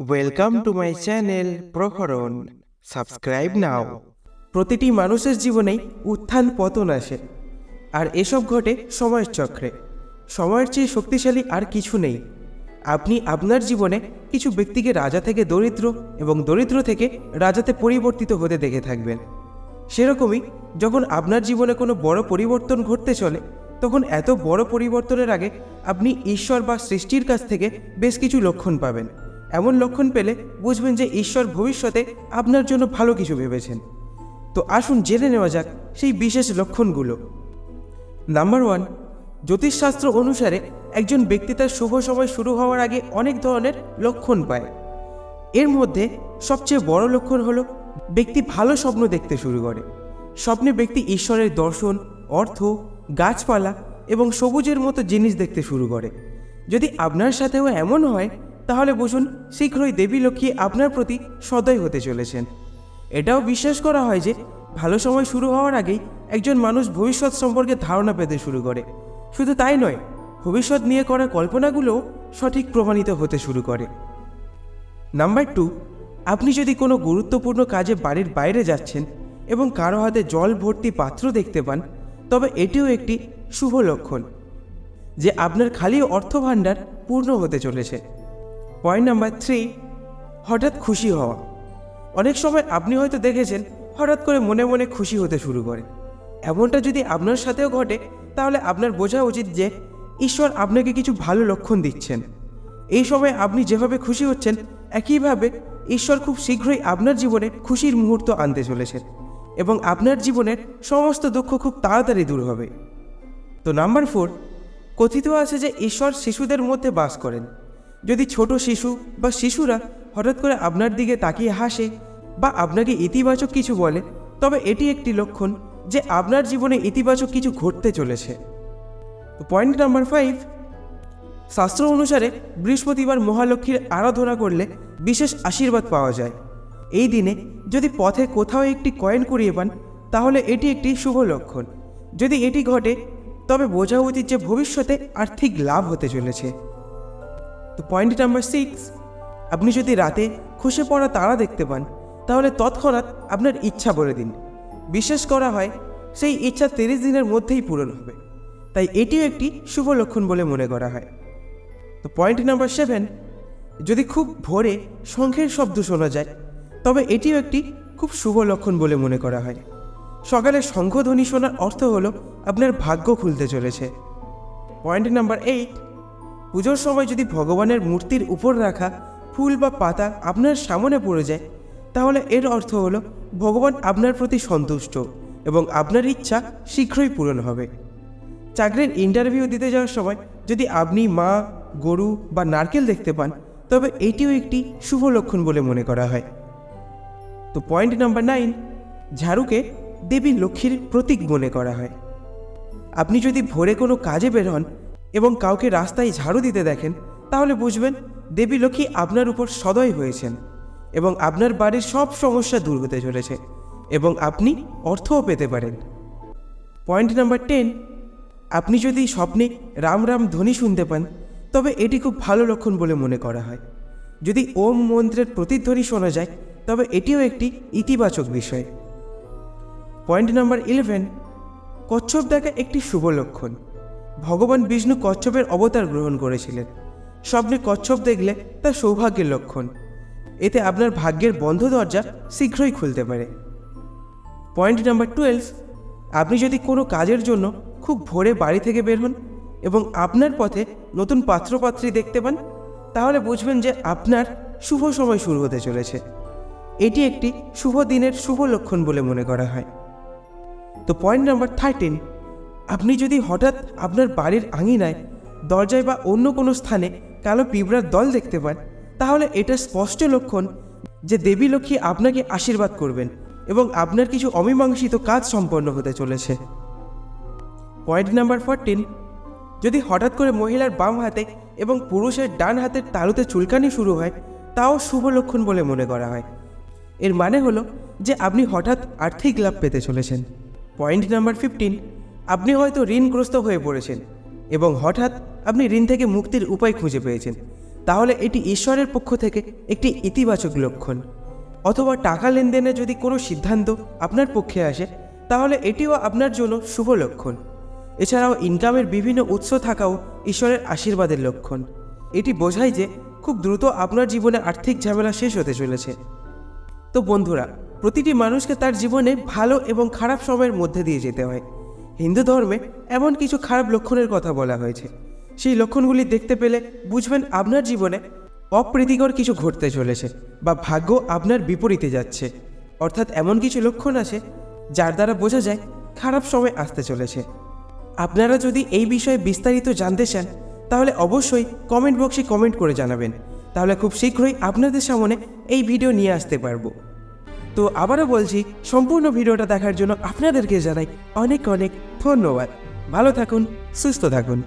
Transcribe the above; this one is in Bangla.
Welcome to my channel Praharan subscribe now প্রতিটি মানুষের জীবনেই উত্থান পতন আসে, আর এসব ঘটে সময়ের চক্রে। সময়ের চেয়ে শক্তিশালী আর কিছু নেই। আপনি আপনার জীবনে কিছু ব্যক্তিকে রাজা থেকে দরিদ্র এবং দরিদ্র থেকে রাজাতে পরিবর্তিত হতে দেখে থাকবেন। সেরকমই যখন আপনার জীবনে কোনো বড় পরিবর্তন ঘটতে চলে, তখন এত বড় পরিবর্তনের আগে আপনি ঈশ্বর বা সৃষ্টির কাছ থেকে বেশ কিছু লক্ষণ পাবেন। এমন লক্ষণ পেলে বুঝবেন যে ঈশ্বর ভবিষ্যতে আপনার জন্য ভালো কিছু ভেবেছেন। তো আসুন জেনে নেওয়া যাক সেই বিশেষ লক্ষণগুলো। নাম্বার ওয়ান জ্যোতিষশাস্ত্র অনুসারে একজন ব্যক্তি তার শুভ সময় শুরু হওয়ার আগে অনেক ধরনের লক্ষণ পায়। এর মধ্যে সবচেয়ে বড় লক্ষণ হলো ব্যক্তি ভালো স্বপ্ন দেখতে শুরু করে। স্বপ্নে ব্যক্তি ঈশ্বরের দর্শন, অর্থ, গাছপালা এবং সবুজের মতো জিনিস দেখতে শুরু করে। যদি আপনার সাথেও এমন হয় তাহলে বুঝুন শীঘ্রই দেবী লক্ষ্মী আপনার প্রতি সদয় হতে চলেছেন। এটাও বিশ্বাস করা হয় যে, ভালো সময় শুরু হওয়ার আগেই একজন মানুষ ভবিষ্যৎ সম্পর্কে ধারণা পেতে শুরু করে। শুধু তাই নয়, ভবিষ্যৎ নিয়ে করা কল্পনাগুলোও সঠিক প্রমাণিত হতে শুরু করে। নাম্বার টু, আপনি যদি কোনো গুরুত্বপূর্ণ কাজে বাড়ির বাইরে যাচ্ছেন এবং কারও হাতে জল ভর্তি পাত্র দেখতে পান, তবে এটিও একটি শুভ লক্ষণ, যে আপনার খালি অর্থভাণ্ডার পূর্ণ হতে চলেছে। পয়েন্ট নাম্বার থ্রি হঠাৎ খুশি হওয়া। অনেক সময় আপনি হয়তো দেখেছেন, হঠাৎ করে মনে মনে খুশি হতে শুরু করে। এমনটা যদি আপনার সাথেও ঘটে, তাহলে আপনার বোঝা উচিত যে, ঈশ্বর আপনাকে কিছু ভালো লক্ষণ দিচ্ছেন। এই সময় আপনি যেভাবে খুশি হচ্ছেন, একইভাবে ঈশ্বর খুব শীঘ্রই আপনার জীবনে খুশির মুহূর্ত আনতে চলেছেন এবং আপনার জীবনের সমস্ত দুঃখ খুব তাড়াতাড়ি দূর হবে। তো নাম্বার ফোর কথিত আছে যে, ঈশ্বর শিশুদের মধ্যে বাস করেন। যদি ছোট শিশু বা শিশুরা হঠাৎ করে আপনার দিকে তাকিয়ে হাসে বা আপনাকে ইতিবাচক কিছু বলে, তবে এটি একটি লক্ষণ যে আপনার জীবনে ইতিবাচক কিছু ঘটতে চলেছে। পয়েন্ট নাম্বার ফাইভ শাস্ত্র অনুসারে বৃহস্পতিবার মহালক্ষ্মীর আরাধনা করলে বিশেষ আশীর্বাদ পাওয়া যায়। এই দিনে যদি পথে কোথাও একটি কয়েন কুড়িয়ে পান, তাহলে এটি একটি শুভ লক্ষণ। যদি এটি ঘটে, তবে বোঝা উচিত যে ভবিষ্যতে আর্থিক লাভ হতে চলেছে। তো পয়েন্ট নাম্বার সিক্স আপনি যদি রাতে খসে পড়া তারা দেখতে পান, তাহলে তৎক্ষণাৎ আপনার ইচ্ছা বলে দিন। বিশ্বাস করা হয়, সেই ইচ্ছা তিরিশ দিনের মধ্যেই পূরণ হবে। তাই এটিও একটি শুভ লক্ষণ বলে মনে করা হয়। তো পয়েন্ট নাম্বার সেভেন যদি খুব ভোরে শঙ্খের শব্দ শোনা যায়, তবে এটিও একটি খুব শুভ লক্ষণ বলে মনে করা হয়। সকালে শঙ্খধ্বনি শোনার অর্থ হলো আপনার ভাগ্য খুলতে চলেছে। পয়েন্ট নাম্বার এইট পুজোর সময় যদি ভগবানের মূর্তির উপর রাখা ফুল বা পাতা আপনার সামনে পড়ে যায়, তাহলে এর অর্থ হলো ভগবান আপনার প্রতি সন্তুষ্ট এবং আপনার ইচ্ছা শীঘ্রই পূরণ হবে। চাকরির ইন্টারভিউ দিতে যাওয়ার সময় যদি আপনি মা, গরু বা নারকেল দেখতে পান, তবে এটিও একটি শুভ লক্ষণ বলে মনে করা হয়। তো পয়েন্ট নাম্বার নাইন ঝাড়ুকে দেবী লক্ষ্মীর প্রতীক মনে করা হয়। আপনি যদি ভোরে কোনো কাজে বের হন এবং কাউকে রাস্তায় ঝাড়ু দিতে দেখেন, তাহলে বুঝবেন দেবী লক্ষ্মী আপনার উপর সদয় হয়েছেন এবং আপনার বাড়ির সব সমস্যা দূর হতে চলেছে এবং আপনি অর্থও পেতে পারেন। পয়েন্ট নাম্বার টেন, আপনি যদি স্বপ্নে রাম রাম ধ্বনি শুনতে পান, তবে এটি খুব ভালো লক্ষণ বলে মনে করা হয়। যদি ওম মন্ত্রের প্রতিধ্বনি শোনা যায়, তবে এটিও একটি ইতিবাচক বিষয়। পয়েন্ট নাম্বার ইলেভেন, কচ্ছপ দেখা একটি শুভ লক্ষণ। ভগবান বিষ্ণু কচ্ছপের অবতার গ্রহণ করেছিলেন। স্বপ্নে কচ্ছপ দেখলে তা সৌভাগ্যের লক্ষণ। এতে আপনার ভাগ্যের বন্ধ দরজা শীঘ্রই খুলতে পারে। পয়েন্ট নাম্বার টুয়েলভ, আপনি যদি কোনো কাজের জন্য খুব ভোরে বাড়ি থেকে বের হন এবং আপনার পথে নতুন পাত্রপাত্রী দেখতে পান, তাহলে বুঝবেন যে আপনার শুভ সময় শুরু হতে চলেছে। এটি একটি শুভ দিনের শুভ লক্ষণ বলে মনে করা হয়। তো পয়েন্ট নাম্বার থার্টিন আপনি যদি হঠাৎ আপনার বাড়ির আঙিনায়, দরজায় বা অন্য কোনো স্থানে কালো পিঁপড়ার দল দেখতে পান, তাহলে এটা স্পষ্ট লক্ষণ যে দেবী লক্ষ্মী আপনাকে আশীর্বাদ করবেন এবং আপনার কিছু অমীমাংসিত কাজ সম্পন্ন হতে চলেছে। পয়েন্ট নাম্বার ফোরটিন যদি হঠাৎ করে মহিলার বাম হাতে এবং পুরুষের ডান হাতের তালুতে চুলকানি শুরু হয়, তাও শুভ লক্ষণ বলে মনে করা হয়। এর মানে হলো যে আপনি হঠাৎ আর্থিক লাভ পেতে চলেছেন। পয়েন্ট নাম্বার ফিফটিন আপনি হয়তো ঋণগ্রস্ত হয়ে পড়েছেন এবং হঠাৎ আপনি ঋণ থেকে মুক্তির উপায় খুঁজে পেয়েছেন। তাহলে এটি ঈশ্বরের পক্ষ থেকে একটি ইতিবাচক লক্ষণ। অথবা টাকা লেনদেনে যদি কোনো সিদ্ধান্ত আপনার পক্ষে আসে, তাহলে এটিও আপনার জন্য শুভ লক্ষণ। এছাড়াও ইনকামের বিভিন্ন উৎস থাকাও ঈশ্বরের আশীর্বাদের লক্ষণ। এটি বোঝায় যে খুব দ্রুত আপনার জীবনে আর্থিক ঝামেলা শেষ হতে চলেছে। তো বন্ধুরা, প্রতিটি মানুষকে তার জীবনে ভালো এবং খারাপ সময়ের মধ্যে দিয়ে যেতে হয়। হিন্দু ধর্মে এমন কিছু খারাপ লক্ষণের কথা বলা হয়েছে। সেই লক্ষণগুলি দেখতে পেলে বুঝবেন আপনার জীবনে অপ্রীতিকর কিছু ঘটতে চলেছে বা ভাগ্য আপনার বিপরীতে যাচ্ছে। অর্থাৎ এমন কিছু লক্ষণ আছে যার দ্বারা বোঝা যায় খারাপ সময় আসতে চলেছে। আপনারা যদি এই বিষয়ে বিস্তারিত জানতে চান, তাহলে অবশ্যই কমেন্ট বক্সে কমেন্ট করে জানাবেন। তাহলে খুব শীঘ্রই আপনাদের সামনে এই ভিডিও নিয়ে আসতে পারব। তো আবারও বলছি, সম্পূর্ণ ভিডিওটা দেখার জন্য আপনাদেরকে জানাই অনেক অনেক ধন্যবাদ। ভালো থাকুন, সুস্থ থাকুন।